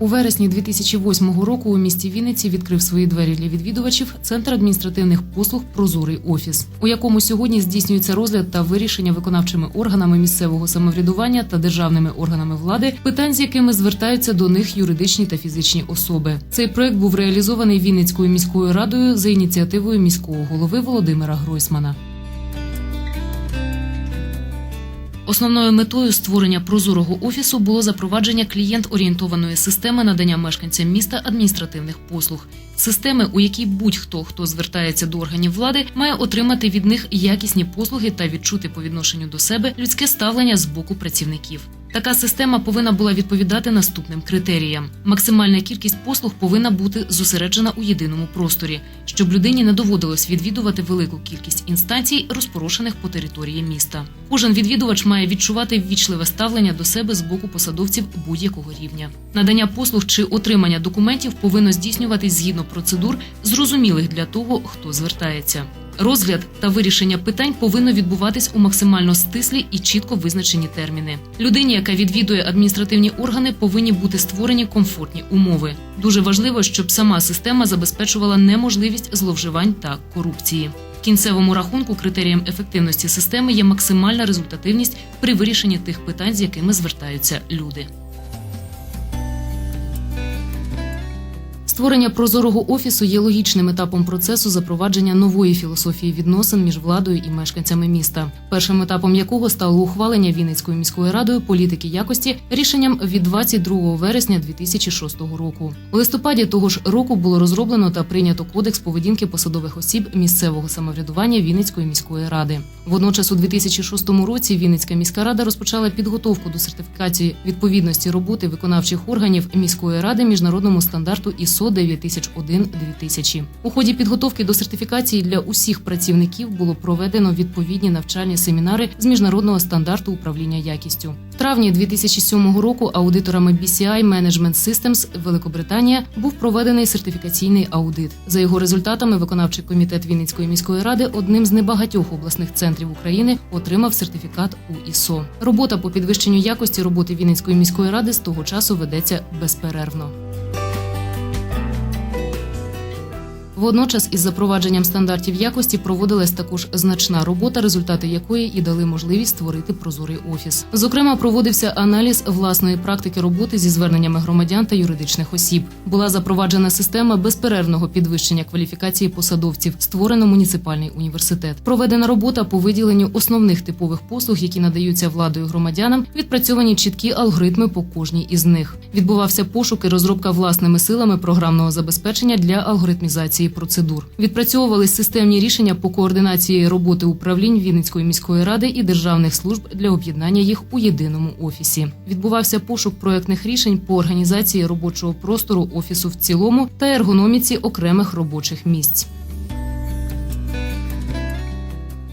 У вересні 2008 року у місті Вінниці відкрив свої двері для відвідувачів центр адміністративних послуг Прозорий офіс, у якому сьогодні здійснюється розгляд та вирішення виконавчими органами місцевого самоврядування та державними органами влади питань, з якими звертаються до них юридичні та фізичні особи. Цей проект був реалізований Вінницькою міською радою за ініціативою міського голови Володимира Гройсмана. Основною метою створення прозорого офісу було запровадження клієнт-орієнтованої системи надання мешканцям міста адміністративних послуг, системи, у якій будь-хто, хто звертається до органів влади, має отримати від них якісні послуги та відчути по відношенню до себе людське ставлення з боку працівників. Така система повинна була відповідати наступним критеріям: максимальна кількість послуг повинна бути зосереджена у єдиному просторі, щоб людині не доводилось відвідувати велику кількість інстанцій, розпорошених по території міста. Кожен відвідувач має відчувати ввічливе ставлення до себе з боку посадовців будь-якого рівня. Надання послуг чи отримання документів повинно здійснюватись згідно процедур, зрозумілих для того, хто звертається. Розгляд та вирішення питань повинно відбуватись у максимально стислі і чітко визначені терміни. Людині, яка відвідує адміністративні органи, повинні бути створені комфортні умови. Дуже важливо, щоб сама система забезпечувала неможливість зловживань та корупції. В кінцевому рахунку критерієм ефективності системи є максимальна результативність при вирішенні тих питань, з якими звертаються люди. Створення прозорого офісу є логічним етапом процесу запровадження нової філософії відносин між владою і мешканцями міста, першим етапом якого стало ухвалення Вінницькою міською радою політики якості рішенням від 22 вересня 2006 року. У листопаді того ж року було розроблено та прийнято кодекс поведінки посадових осіб місцевого самоврядування Вінницької міської ради. Водночас, у 2006 році Вінницька міська рада розпочала підготовку до сертифікації відповідності роботи виконавчих органів міської ради міжнародному стандарту ISO 9001-2000. У ході підготовки до сертифікації для усіх працівників було проведено відповідні навчальні семінари з міжнародного стандарту управління якістю. В травні 2007 року аудиторами BCI Management Systems Великобританія був проведений сертифікаційний аудит. За його результатами виконавчий комітет Вінницької міської ради одним з небагатьох обласних центрів України отримав сертифікат у ІСО. Робота по підвищенню якості роботи Вінницької міської ради з того часу ведеться безперервно. Водночас із запровадженням стандартів якості проводилась також значна робота, результати якої і дали можливість створити прозорий офіс. Зокрема, проводився аналіз власної практики роботи зі зверненнями громадян та юридичних осіб. Була запроваджена система безперервного підвищення кваліфікації посадовців, створено муніципальний університет. Проведена робота по виділенню основних типових послуг, які надаються владою громадянам, відпрацьовані чіткі алгоритми по кожній із них. Відбувався пошук і розробка власними силами програмного забезпечення для алгоритмізації процедур. Відпрацьовувались системні рішення по координації роботи управлінь Вінницької міської ради і державних служб для об'єднання їх у єдиному офісі. Відбувався пошук проектних рішень по організації робочого простору офісу в цілому та ергономіці окремих робочих місць.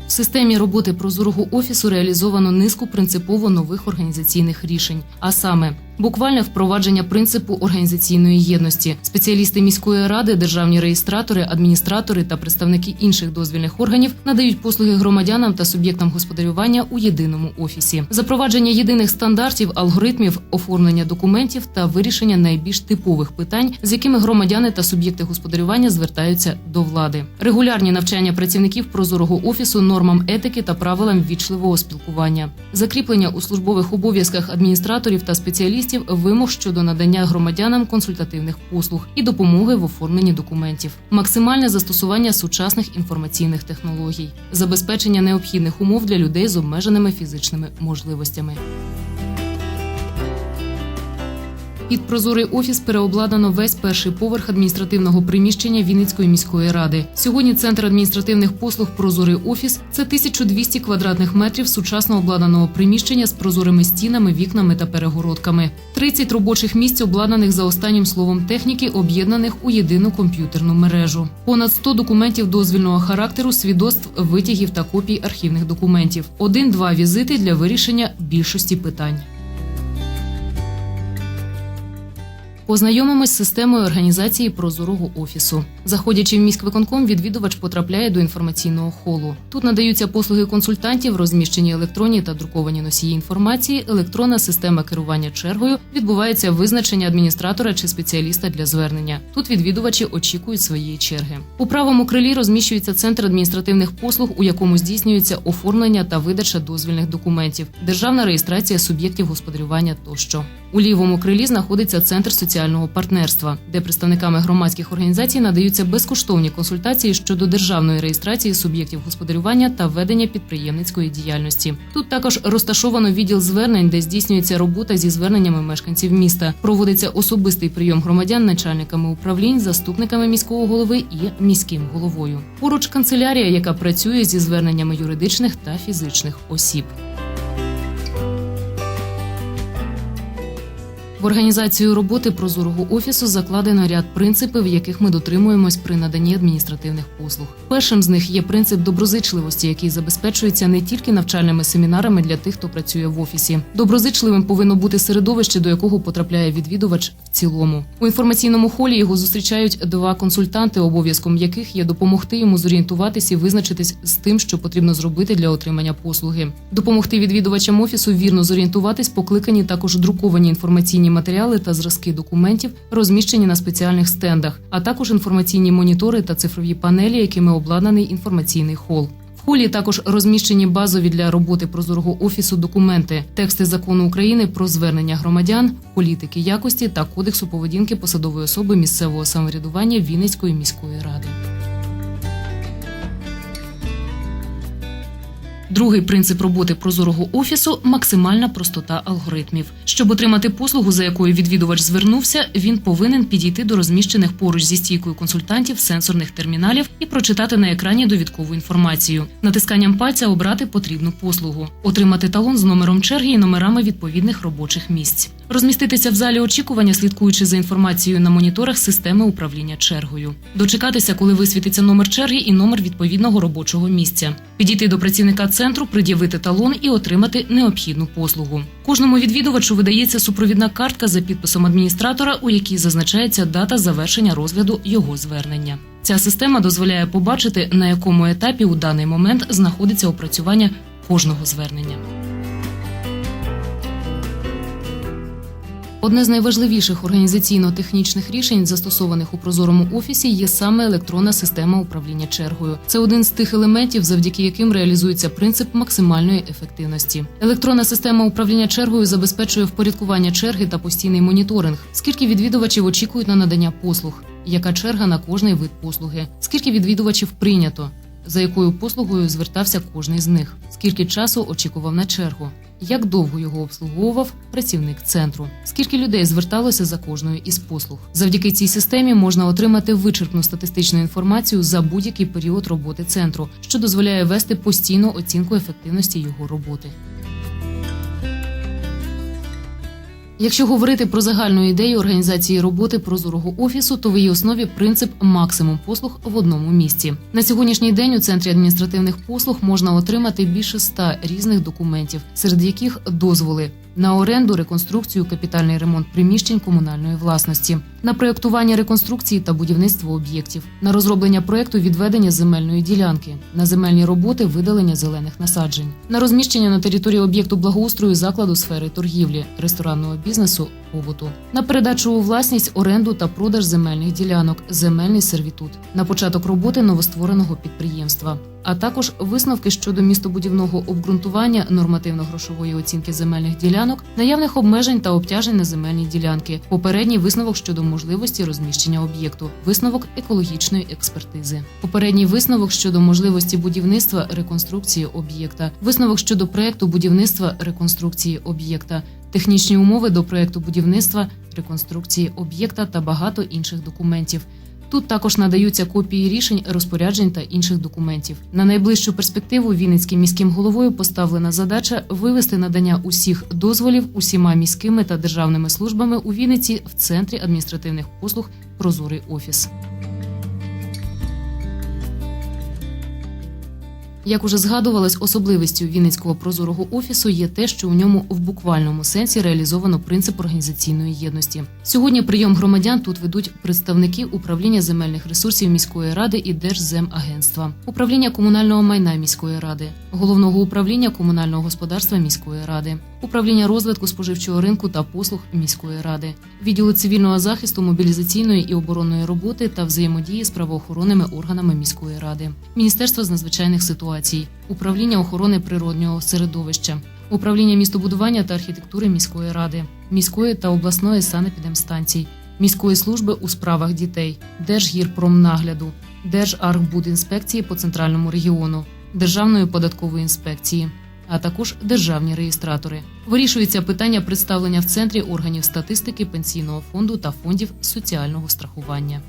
В системі роботи прозорого офісу реалізовано низку принципово нових організаційних рішень, а саме буквальне впровадження принципу організаційної єдності. Спеціалісти міської ради, державні реєстратори, адміністратори та представники інших дозвільних органів надають послуги громадянам та суб'єктам господарювання у єдиному офісі. Запровадження єдиних стандартів, алгоритмів, оформлення документів та вирішення найбільш типових питань, з якими громадяни та суб'єкти господарювання звертаються до влади. Регулярні навчання працівників прозорого офісу нормам етики та правилам вічливого спілкування, закріплення у службових обов'язках адміністраторів та спеціалістів вимог щодо надання громадянам консультативних послуг і допомоги в оформленні документів, максимальне застосування сучасних інформаційних технологій, забезпечення необхідних умов для людей з обмеженими фізичними можливостями. Під прозорий офіс переобладнано весь перший поверх адміністративного приміщення Вінницької міської ради. Сьогодні центр адміністративних послуг Прозорий офіс це 1200 квадратних метрів сучасно обладнаного приміщення з прозорими стінами, вікнами та перегородками. 30 робочих місць обладнаних за останнім словом техніки, об'єднаних у єдину комп'ютерну мережу. Понад 100 документів дозвільного характеру, свідоцтв, витягів та копій архівних документів. Один-два візити для вирішення більшості питань. Познайомимось з системою організації прозорого офісу. Заходячи в міськвиконком, відвідувач потрапляє до інформаційного холу. Тут надаються послуги консультантів, розміщені електронні та друковані носії інформації, електронна система керування чергою. Відбувається визначення адміністратора чи спеціаліста для звернення. Тут відвідувачі очікують своєї черги. У правому крилі розміщується центр адміністративних послуг, у якому здійснюється оформлення та видача дозвільних документів, державна реєстрація суб'єктів господарювання тощо. У лівому крилі знаходиться центр соціального партнерства, де представниками громадських організацій надаються безкоштовні консультації щодо державної реєстрації суб'єктів господарювання та ведення підприємницької діяльності. Тут також розташовано відділ звернень, де здійснюється робота зі зверненнями мешканців міста. Проводиться особистий прийом громадян начальниками управлінь, заступниками міського голови і міським головою. Поруч канцелярія, яка працює зі зверненнями юридичних та фізичних осіб. В організацію роботи прозорого офісу закладено ряд принципів, яких ми дотримуємось при наданні адміністративних послуг. Першим з них є принцип доброзичливості, який забезпечується не тільки навчальними семінарами для тих, хто працює в офісі. Доброзичливим повинно бути середовище, до якого потрапляє відвідувач в цілому. У інформаційному холі його зустрічають два консультанти, обов'язком яких є допомогти йому зорієнтуватись і визначитись з тим, що потрібно зробити для отримання послуги. Допомогти відвідувачам офісу вірно зорієнтуватись, покликані також друковані інформаційні матеріали та зразки документів, розміщені на спеціальних стендах, а також інформаційні монітори та цифрові панелі, якими обладнаний інформаційний хол. В холі також розміщені базові для роботи прозорого офісу документи, тексти закону України про звернення громадян, політики якості та кодексу поведінки посадової особи місцевого самоврядування Вінницької міської ради. Другий принцип роботи прозорого офісу максимальна простота алгоритмів. Щоб отримати послугу, за якою відвідувач звернувся, він повинен підійти до розміщених поруч зі стійкою консультантів сенсорних терміналів і прочитати на екрані довідкову інформацію. Натисканням пальця обрати потрібну послугу, отримати талон з номером черги і номерами відповідних робочих місць, розміститися в залі очікування, слідкуючи за інформацією на моніторах системи управління чергою, дочекатися, коли висвітиться номер черги і номер відповідного робочого місця, підійти до працівника центру, пред'явити талон і отримати необхідну послугу. Кожному відвідувачу видається супровідна картка за підписом адміністратора, у якій зазначається дата завершення розгляду його звернення. Ця система дозволяє побачити, на якому етапі у даний момент знаходиться опрацювання кожного звернення. Одне з найважливіших організаційно-технічних рішень, застосованих у прозорому офісі, є саме електронна система управління чергою. Це один з тих елементів, завдяки яким реалізується принцип максимальної ефективності. Електронна система управління чергою забезпечує впорядкування черги та постійний моніторинг. Скільки відвідувачів очікують на надання послуг? Яка черга на кожний вид послуги? Скільки відвідувачів прийнято? За якою послугою звертався кожний з них? Скільки часу очікував на чергу? Як довго його обслуговував працівник центру? Скільки людей зверталося за кожною із послуг? Завдяки цій системі можна отримати вичерпну статистичну інформацію за будь-який період роботи центру, що дозволяє вести постійну оцінку ефективності його роботи. Якщо говорити про загальну ідею організації роботи прозорого офісу, то в її основі принцип максимум послуг в одному місці. На сьогоднішній день у центрі адміністративних послуг можна отримати більше ста різних документів, серед яких дозволи на оренду, реконструкцію, капітальний ремонт приміщень комунальної власності, на проєктування реконструкції та будівництво об'єктів, на розроблення проєкту відведення земельної ділянки, на земельні роботи видалення зелених насаджень, на розміщення на території об'єкту благоустрою закладу сфери торгівлі, ресторанного бізнесу, побуту, на передачу у власність, оренду та продаж земельних ділянок, земельний сервітут, на початок роботи новоствореного підприємства. А також висновки щодо містобудівного обґрунтування нормативно-грошової оцінки земельних ділянок, наявних обмежень та обтяжень на земельні ділянки, попередній висновок щодо можливості розміщення об'єкту, висновок екологічної експертизи, попередній висновок щодо можливості будівництва реконструкції об'єкта, висновок щодо проекту будівництва реконструкції об'єкта, технічні умови до проекту будівництва реконструкції об'єкта та багато інших документів. Тут також надаються копії рішень, розпоряджень та інших документів. На найближчу перспективу Вінницьким міським головою поставлена задача вивести надання усіх дозволів усіма міськими та державними службами у Вінниці в центрі адміністративних послуг Прозорий офіс. Як уже згадувалось, особливістю Вінницького прозорого офісу є те, що у ньому в буквальному сенсі реалізовано принцип організаційної єдності. Сьогодні прийом громадян тут ведуть представники управління земельних ресурсів міської ради і Держземагентства, управління комунального майна міської ради, головного управління комунального господарства міської ради, управління розвитку споживчого ринку та послуг міської ради, відділу цивільного захисту, мобілізаційної і оборонної роботи та взаємодії з правоохоронними органами міської ради, міністерство з надзвичайних ситуацій, управління охорони природнього середовища. Управління містобудування та архітектури міської ради, міської та обласної санепідемстанцій, міської служби у справах дітей, Держгірпромнагляду, Держархбудінспекції по центральному регіону, Державної податкової інспекції, а також державні реєстратори. Вирішується питання представлення в центрі органів статистики пенсійного фонду та фондів соціального страхування.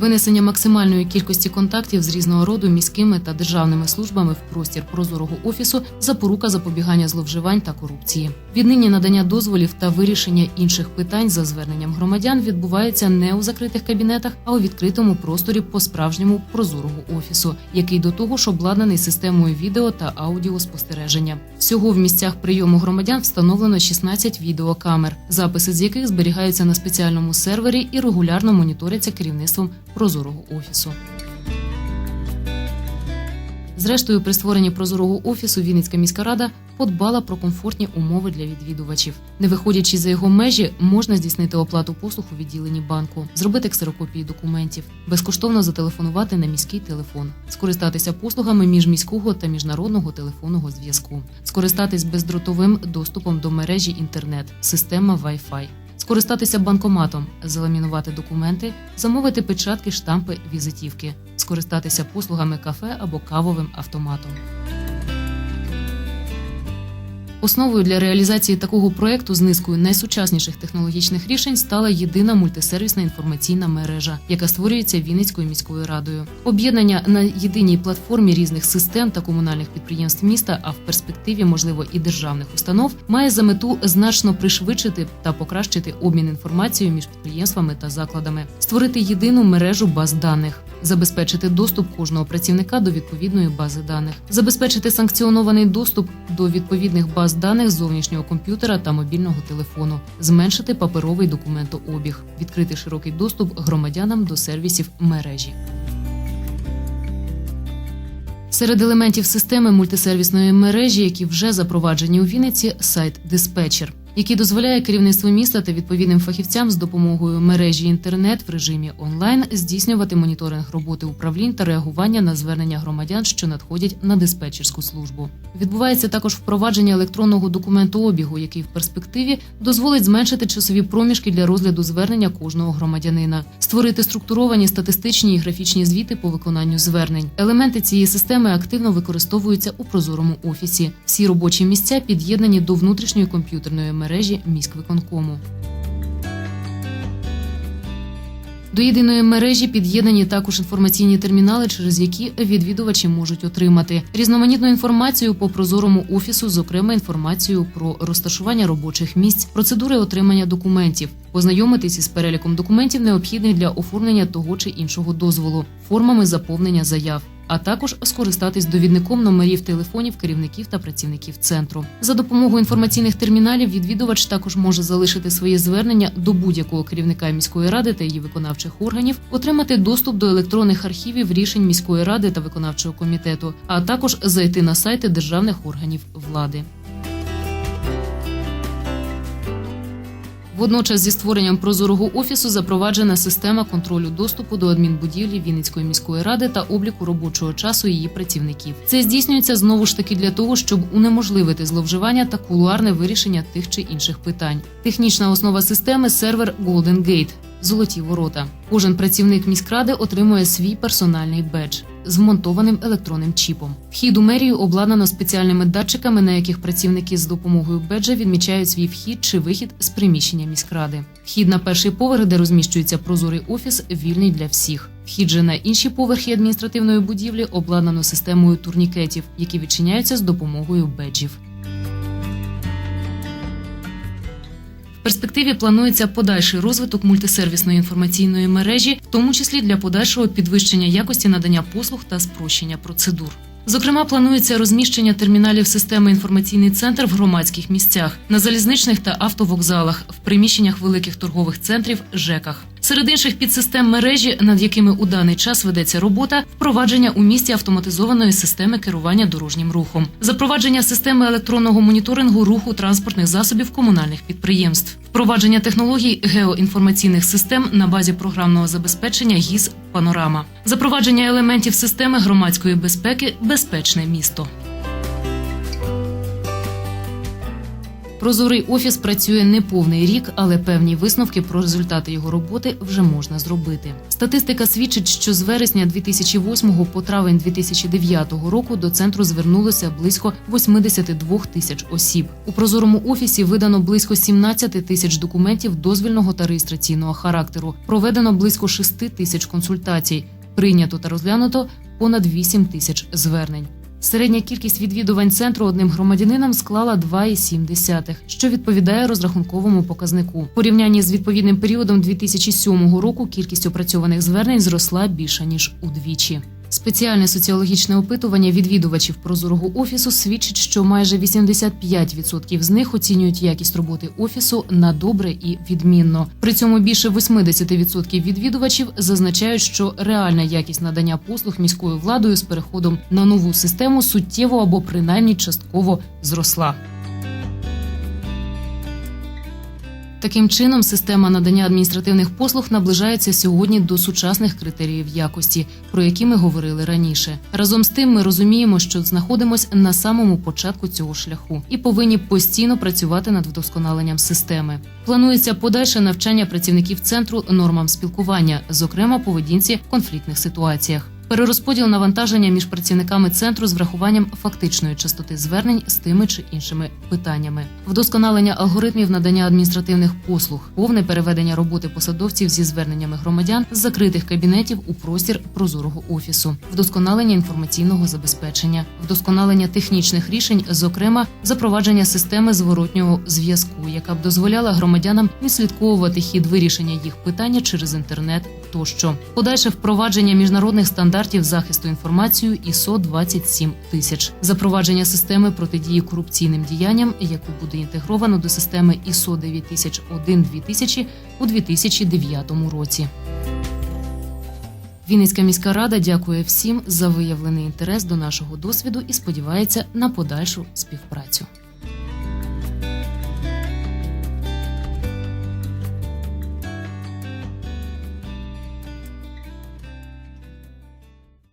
Винесення максимальної кількості контактів з різного роду міськими та державними службами в простір прозорого офісу запорука запобігання зловживань та корупції. Віднині надання дозволів та вирішення інших питань за зверненням громадян відбувається не у закритих кабінетах, а у відкритому просторі по справжньому прозорого офісу, який до того ж обладнаний системою відео та аудіоспостереження. Всього в місцях прийому громадян встановлено 16 відеокамер, записи з яких зберігаються на спеціальному сервері і регулярно моніторяться керівництвом прозорого офісу. Зрештою, при створенні прозорого офісу Вінницька міська рада подбала про комфортні умови для відвідувачів. Не виходячи за його межі, можна здійснити оплату послуг у відділенні банку, зробити ксерокопії документів, безкоштовно зателефонувати на міський телефон, скористатися послугами міжміського та міжнародного телефонного зв'язку, скористатись бездротовим доступом до мережі інтернет, система Wi-Fi, скористатися банкоматом, заламінувати документи, замовити печатки, штампи, візитівки, скористатися послугами кафе або кавовим автоматом. Основою для реалізації такого проекту з низкою найсучасніших технологічних рішень стала єдина мультисервісна інформаційна мережа, яка створюється Вінницькою міською радою. Об'єднання на єдиній платформі різних систем та комунальних підприємств міста, а в перспективі, можливо, і державних установ, має за мету значно пришвидшити та покращити обмін інформацією між підприємствами та закладами, створити єдину мережу баз даних. Забезпечити доступ кожного працівника до відповідної бази даних, забезпечити санкціонований доступ до відповідних баз даних зовнішнього комп'ютера та мобільного телефону, зменшити паперовий документообіг, відкрити широкий доступ громадянам до сервісів мережі. Серед елементів системи мультисервісної мережі, які вже запроваджені у Вінниці, сайт Диспетчер, який дозволяє керівництву міста та відповідним фахівцям з допомогою мережі інтернет в режимі онлайн здійснювати моніторинг роботи управлінь та реагування на звернення громадян, що надходять на диспетчерську службу. Відбувається також впровадження електронного документообігу, який в перспективі дозволить зменшити часові проміжки для розгляду звернення кожного громадянина, створити структуровані статистичні і графічні звіти по виконанню звернень. Елементи цієї системи активно використовуються у прозорому офісі. Всі робочі місця під'єднані до внутрішньої комп'ютерної мережі міськвиконкому. До єдиної мережі під'єднані також інформаційні термінали, через які відвідувачі можуть отримати різноманітну інформацію по прозорому офісу, зокрема інформацію про розташування робочих місць, процедури отримання документів, познайомитись із переліком документів, необхідних для оформлення того чи іншого дозволу, формами заповнення заяв. А також скористатись довідником номерів телефонів керівників та працівників центру. За допомогою інформаційних терміналів відвідувач також може залишити своє звернення до будь-якого керівника міської ради та її виконавчих органів, отримати доступ до електронних архівів рішень міської ради та виконавчого комітету, а також зайти на сайти державних органів влади. Водночас зі створенням прозорого офісу запроваджена система контролю доступу до адмінбудівлі Вінницької міської ради та обліку робочого часу її працівників. Це здійснюється знову ж таки для того, щоб унеможливити зловживання та кулуарне вирішення тих чи інших питань. Технічна основа системи сервер Golden Gate – золоті ворота. Кожен працівник міськради отримує свій персональний бедж з вмонтованим електронним чіпом. Вхід у мерію обладнано спеціальними датчиками, на яких працівники з допомогою беджа відмічають свій вхід чи вихід з приміщення міськради. Вхід на перший поверх, де розміщується прозорий офіс, вільний для всіх. Вхід же на інші поверхи адміністративної будівлі обладнано системою турнікетів, які відчиняються з допомогою беджів. Перспективі планується подальший розвиток мультисервісної інформаційної мережі, в тому числі для подальшого підвищення якості надання послуг та спрощення процедур. Зокрема, планується розміщення терміналів системи інформаційний центр в громадських місцях, на залізничних та автовокзалах, в приміщеннях великих торгових центрів, ЖЕКах. Серед інших підсистем мережі, над якими у даний час ведеться робота, впровадження у місті автоматизованої системи керування дорожнім рухом, запровадження системи електронного моніторингу руху транспортних засобів комунальних підприємств, впровадження технологій геоінформаційних систем на базі програмного забезпечення ГІС Панорама, запровадження елементів системи громадської безпеки Безпечне місто. Прозорий офіс працює не повний рік, але певні висновки про результати його роботи вже можна зробити. Статистика свідчить, що з вересня 2008 по травень 2009 року до центру звернулося близько 82 тисяч осіб. У прозорому офісі видано близько 17 тисяч документів дозвільного та реєстраційного характеру. Проведено близько 6 тисяч консультацій. Прийнято та розглянуто понад 8 тисяч звернень. Середня кількість відвідувань центру одним громадянином склала 2,7, що відповідає розрахунковому показнику. В порівнянні з відповідним періодом 2007 року кількість опрацьованих звернень зросла більше ніж удвічі. Спеціальне соціологічне опитування відвідувачів прозорого офісу свідчить, що майже 85% з них оцінюють якість роботи офісу на добре і відмінно. При цьому більше 80% відвідувачів зазначають, що реальна якість надання послуг міською владою з переходом на нову систему суттєво або принаймні частково зросла. Таким чином, система надання адміністративних послуг наближається сьогодні до сучасних критеріїв якості, про які ми говорили раніше. Разом з тим, ми розуміємо, що знаходимося на самому початку цього шляху і повинні постійно працювати над вдосконаленням системи. Планується подальше навчання працівників центру нормам спілкування, зокрема поведінці в конфліктних ситуаціях. Перерозподіл навантаження між працівниками центру з врахуванням фактичної частоти звернень з тими чи іншими питаннями, вдосконалення алгоритмів надання адміністративних послуг, повне переведення роботи посадовців зі зверненнями громадян з закритих кабінетів у простір прозорого офісу, вдосконалення інформаційного забезпечення, вдосконалення технічних рішень, зокрема запровадження системи зворотнього зв'язку, яка б дозволяла громадянам відслідковувати хід вирішення їх питання через інтернет тощо, подальше впровадження міжнародних стандартів захисту інформацією ISO 27 тисяч, запровадження системи протидії корупційним діянням, яку буде інтегровано до системи ISO 9001-2000 у 2009 році. Вінницька міська рада дякує всім за виявлений інтерес до нашого досвіду і сподівається на подальшу співпрацю.